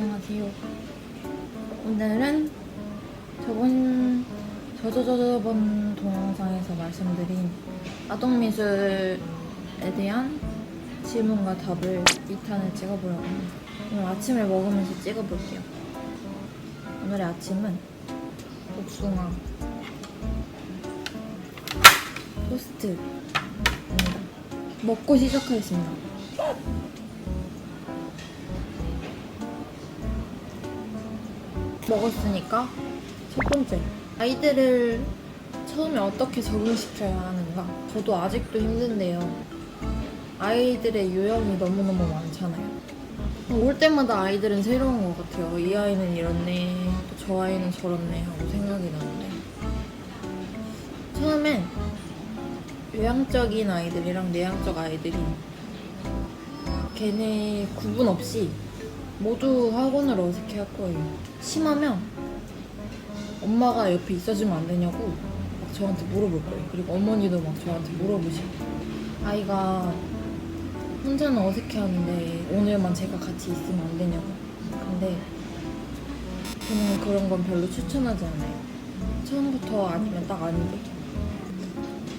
안녕하세요. 오늘은 저번 저저저번 동영상에서 말씀드린 아동 미술에 대한 질문과 답을 2탄을 찍어보려고 합니다. 오늘 아침을 먹으면서 찍어볼게요. 오늘의 아침은 복숭아 토스트입니다. 먹고 시작하겠습니다. 먹었으니까 첫 번째 아이들을 처음에 어떻게 적응시켜야 하는가? 저도 아직도 힘든데요. 아이들의 유형이 너무너무 많잖아요. 올 때마다 아이들은 새로운 것 같아요. 이 아이는 이렇네 또 저 아이는 저렇네 하고 생각이 나는데. 처음엔 외향적인 아이들이랑 내향적 아이들이 걔네 구분 없이 모두 학원을 어색해 할 거예요. 심하면 엄마가 옆에 있어주면 안 되냐고 막 저한테 물어볼 거예요. 그리고 어머니도 막 저한테 물어보시고 아이가 혼자는 어색해 하는데 오늘만 제가 같이 있으면 안 되냐고. 근데 저는 그런 건 별로 추천하지 않아요. 처음부터 아니면 딱 아니게.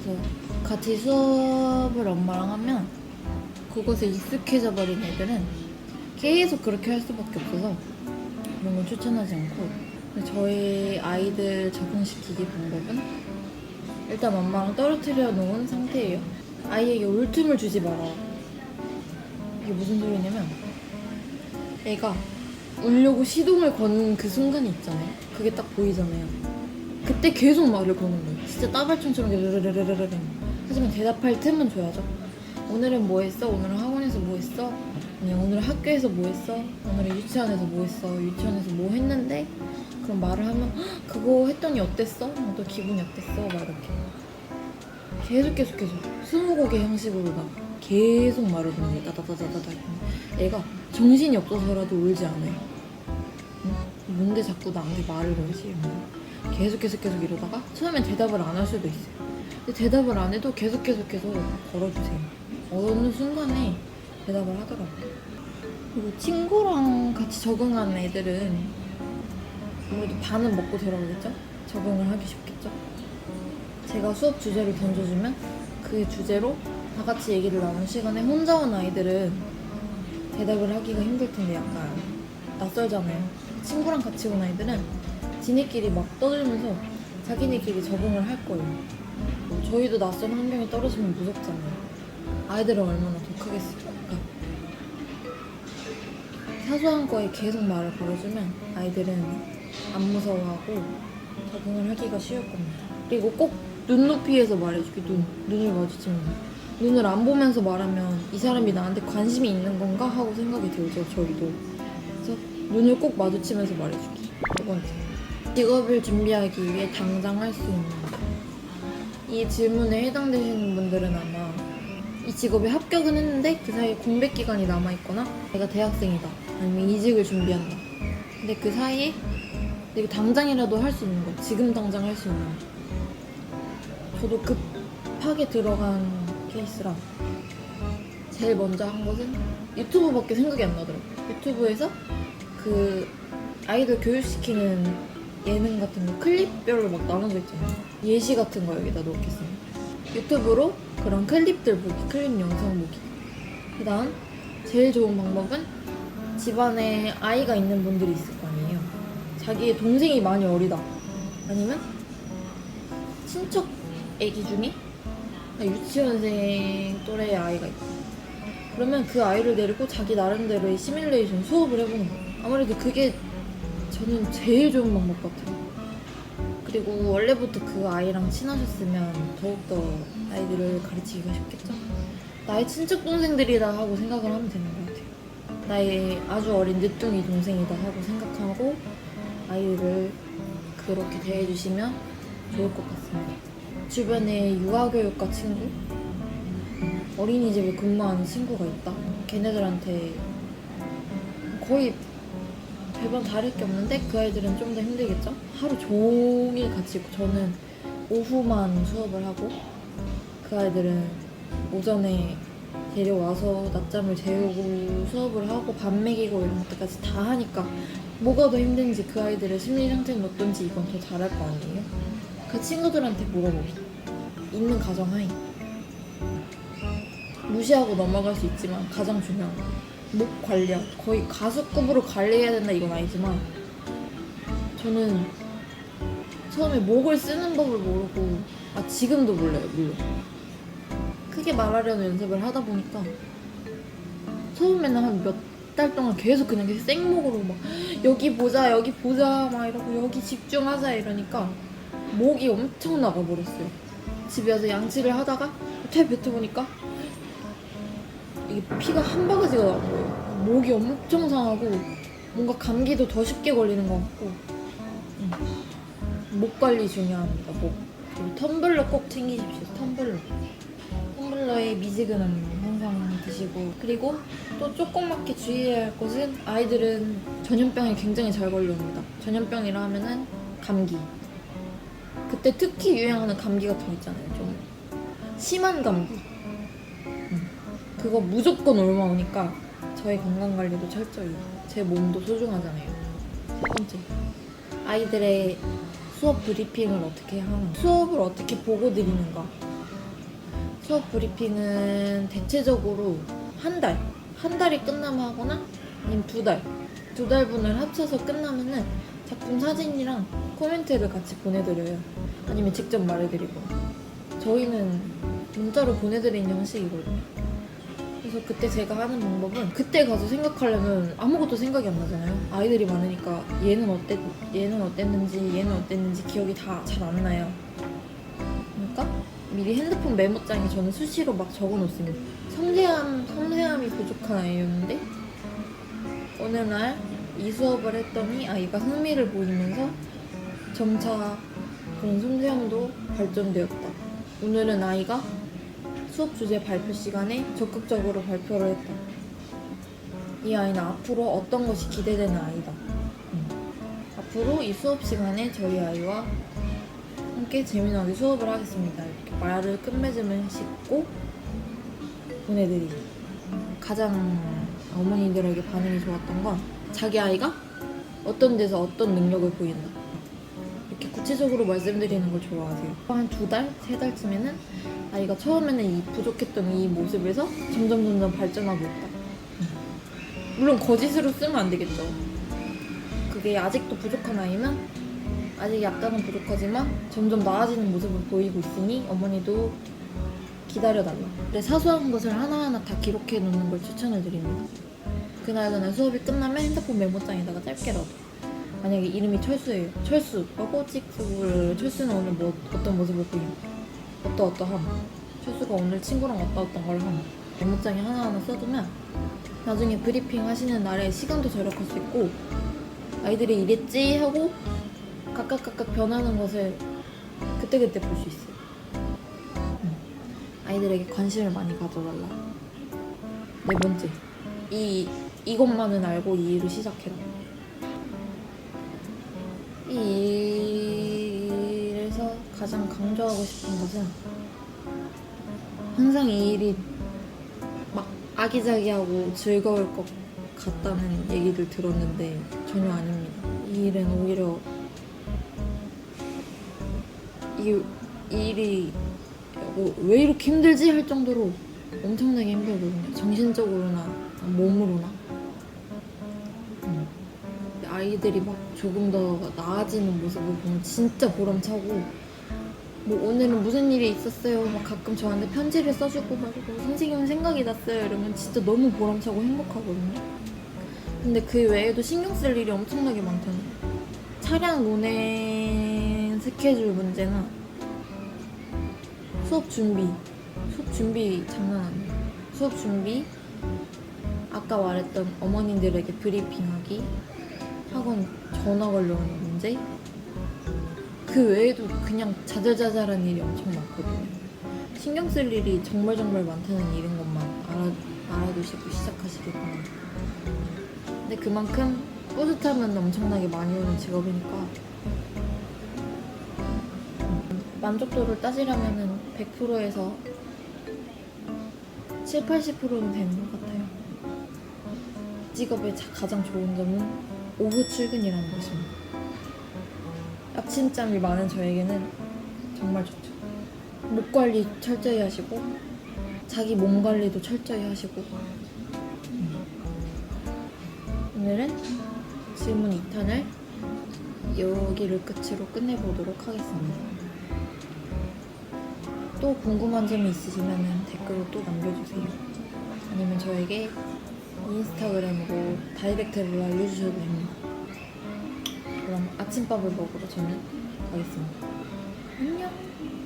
그래서 같이 수업을 엄마랑 하면 그것에 익숙해져 버린 애들은 계속 그렇게 할 수밖에 없어서 그런 걸 추천하지 않고 저희 아이들 적응시키기 방법은 일단 엄마랑 떨어뜨려 놓은 상태예요. 아이에게 울틈을 주지 마라. 이게 무슨 소리냐면 애가 울려고 시동을 거는 그 순간이 있잖아요. 그게 딱 보이잖아요. 그때 계속 말을 거는 거예요. 진짜 따발총처럼 르르르르르르. 하지만 대답할 틈은 줘야죠. 오늘은 뭐 했어? 오늘은 했어? 아니 오늘 학교에서 뭐 했어? 오늘은 유치원에서 뭐 했어? 유치원에서 뭐 했는데? 그럼 말을 하면 "헉, 그거 했더니 어땠어? 어, 너 기분이 어땠어? 막 이렇게 계속 계속 계속 스무곡의 형식으로다가 계속 말을 거는 거예요 따다다다다다 애가 정신이 없어서라도 울지 않아요 응? 뭔데 자꾸 나한테 말을 걸지? 계속 계속 계속 이러다가 처음엔 대답을 안 할 수도 있어요 근데 대답을 안 해도 계속 계속 계속 걸어주세요 어느 순간에 대답을 하더라고요. 그리고 친구랑 같이 적응하는 애들은 아무래도 반은 먹고 들어오겠죠? 적응을 하기 쉽겠죠? 제가 수업 주제를 던져주면 그 주제로 다 같이 얘기를 나눈 시간에 혼자 온 아이들은 대답을 하기가 힘들 텐데 약간 낯설잖아요. 친구랑 같이 온 아이들은 지네끼리 막 떠들면서 자기네끼리 적응을 할 거예요. 뭐 저희도 낯선 환경에 떨어지면 무섭잖아요. 아이들은 얼마나 더 크겠어요. 사소한 거에 계속 말을 걸어주면 아이들은 안 무서워하고 적응을 하기가 쉬울 겁니다. 그리고 꼭 눈높이에서 말해주기, 눈. 눈을 마주치면. 눈을 안 보면서 말하면 이 사람이 나한테 관심이 있는 건가 하고 생각이 들죠, 저희도. 그래서 눈을 꼭 마주치면서 말해주기. 두 번째. 직업을 준비하기 위해 당장 할 수 있는 것. 이 질문에 해당되시는 분들은 아마 이 직업에 합격은 했는데 그 사이에 공백 기간이 남아 있거나 내가 대학생이다 아니면 이직을 준비한다. 근데 그 사이에 내가 당장이라도 할 수 있는 거 지금 당장 할 수 있는 거. 저도 급하게 들어간 케이스라 제일 먼저 한 것은 유튜브밖에 생각이 안 나더라고요. 유튜브에서 그 아이들 교육시키는 예능 같은 거 클립별로 막 나눠져 있잖아요. 예시 같은 거 여기다 놓겠습니다. 유튜브로 그런 클립들 보기, 클립 영상 보기. 그 다음, 제일 좋은 방법은 집안에 아이가 있는 분들이 있을 거 아니에요. 자기의 동생이 많이 어리다. 아니면 친척 애기 중에 유치원생 또래의 아이가 있다. 그러면 그 아이를 데리고 자기 나름대로의 시뮬레이션 수업을 해보는 거예요. 아무래도 그게 저는 제일 좋은 방법 같아요. 그리고 원래부터 그 아이랑 친하셨으면 더욱더 아이들을 가르치기가 쉽겠죠? 나의 친척 동생들이다 하고 생각을 하면 되는 것 같아요. 나의 아주 어린 늦둥이 동생이다 하고 생각하고 아이를 그렇게 대해주시면 좋을 것 같습니다. 주변에 유아교육과 친구, 어린이집에 근무하는 친구가 있다. 걔네들한테 거의 별반 다를 게 없는데 그 아이들은 좀 더 힘들겠죠? 하루 종일 같이 있고 저는 오후만 수업을 하고 그 아이들은 오전에 데려와서 낮잠을 재우고 수업을 하고 밥 먹이고 이런 것들까지 다 하니까 뭐가 더 힘든지 그 아이들의 심리 상태는 어떤지 이건 더 잘할 거 아니에요? 그 친구들한테 물어보기 있는 가정하에 무시하고 넘어갈 수 있지만 가장 중요한 거. 목 관리야 거의 가수급으로 관리해야 된다 이건 아니지만 저는 처음에 목을 쓰는 법을 모르고 아 지금도 몰라요 물론 크게 말하려는 연습을 하다 보니까 처음에는 한 몇 달 동안 계속 그냥 생목으로 막 여기 보자 여기 보자 막 이러고 여기 집중하자 이러니까 목이 엄청 나가버렸어요. 집에 와서 양치를 하다가 퇴 뱉어보니까 이게 피가 한 바가지가 나온 거예요. 목이 엄청 상하고 뭔가 감기도 더 쉽게 걸리는 것 같고. 음. 목 관리 중요합니다 목. 그리고 텀블러 꼭 챙기십시오 텀블러 텀블러에 미지근한 물 항상 드시고 그리고 또 조그맣게 주의해야 할 것은 아이들은 전염병에 굉장히 잘 걸려옵니다. 전염병이라 하면은 감기. 그때 특히 유행하는 감기 같은 거 있잖아요 좀. 심한 감기. 음. 그거 무조건 올라오니까 저희 건강 관리도 철저히 제 몸도 소중하잖아요. 세 번째 아이들의 수업 브리핑을 어떻게 하는 수업을 어떻게 보고 드리는가 수업 브리핑은 대체적으로 한 달, 한 달이 끝나면 하거나 아니면 두 달, 두 달분을 합쳐서 끝나면은 작품 사진이랑 코멘트를 같이 보내드려요. 아니면 직접 말해드리고. 저희는 문자로 보내드리는 형식이거든요. 그래서 그때 제가 하는 방법은 그때 가서 생각하려면 아무것도 생각이 안 나잖아요. 아이들이 많으니까 얘는 어땠, 얘는 어땠는지 얘는 어땠는지 기억이 다 잘 안 나요. 미리 핸드폰 메모장에 저는 수시로 막 적어놓습니다. 섬세함, 섬세함이 부족한 아이였는데 어느 날 이 수업을 했더니 아이가 흥미를 보이면서 점차 그런 섬세함도 발전되었다. 오늘은 아이가 수업 주제 발표 시간에 적극적으로 발표를 했다. 이 아이는 앞으로 어떤 것이 기대되는 아이다. 음. 앞으로 이 수업 시간에 저희 아이와 함께 재미나게 수업을 하겠습니다. 이렇게 말을 끝맺음을 싣고 보내드리기. 가장 어머니들에게 반응이 좋았던 건 자기 아이가 어떤 데서 어떤 능력을 보인다. 이렇게 구체적으로 말씀드리는 걸 좋아하세요. 한 두 달, 세 달쯤에는 아이가 처음에는 이 부족했던 이 모습에서 점점 점점 발전하고 있다. 물론 거짓으로 쓰면 안 되겠죠. 그게 아직도 부족한 아이면 아직 약간은 부족하지만 점점 나아지는 모습을 보이고 있으니 어머니도 기다려달라. 근데 사소한 것을 하나하나 다 기록해 놓는 걸 추천을 드립니다. 그날 그날 수업이 끝나면 핸드폰 메모장에다가 짧게라도 만약에 이름이 철수예요. 철수 하고 찍고 철수는 오늘 뭐 어떤 모습을 보임 어떠 어떠함 철수가 오늘 친구랑 왔다 갔던 걸 함. 메모장에 하나하나 써두면 나중에 브리핑 하시는 날에 시간도 절약할 수 있고 아이들이 이랬지 하고 각각 각각 변하는 것을 그때그때 볼 수 있어요. 음. 아이들에게 관심을 많이 가져달라. 네 번째, 이 이것만은 알고 이 일을 시작해라. 이 일에서 가장 강조하고 싶은 것은 항상 이 일이 막 아기자기하고 즐거울 것 같다는 얘기를 들었는데 전혀 아닙니다. 이 일은 오히려 이, 이 일이 뭐 왜 이렇게 힘들지 할 정도로 엄청나게 힘들거든요. 정신적으로나 몸으로나. 음. 아이들이 막 조금 더 나아지는 모습을 보면 진짜 보람차고 뭐 오늘은 무슨 일이 있었어요 막 가끔 저한테 편지를 써주고 가지고 선생님 생각이 났어요 이러면 진짜 너무 보람차고 행복하거든요 근데 그 외에도 신경 쓸 일이 엄청나게 많잖아요 차량 스케줄 문제나 수업 준비 수업 준비 장난 아니에요. 수업 준비 아까 말했던 어머님들에게 브리핑하기 학원 전화 걸려오는 문제? 그 외에도 그냥 자잘자잘한 일이 엄청 많거든요. 신경 쓸 일이 정말 정말 많다는 일인 것만 알아, 알아두시고 바랍니다 근데 그만큼 뿌듯함은 엄청나게 많이 오는 직업이니까 음, 만족도를 따지려면은 100%에서 7, 80%는 되는 것 같아요. 직업의 자- 가장 좋은 점은 오후 출근이라는 것입니다. 아침잠이 많은 저에게는 정말 좋죠. 목 관리 철저히 하시고 자기 몸 관리도 철저히 하시고 음. 오늘은 질문 2탄을 여기를 끝으로 끝내보도록 하겠습니다. 또 궁금한 점이 있으시면 댓글로 또 남겨주세요. 아니면 저에게 인스타그램으로 다이렉트로 알려주셔도 됩니다. 그럼 아침밥을 먹으러 저는 가겠습니다. 안녕!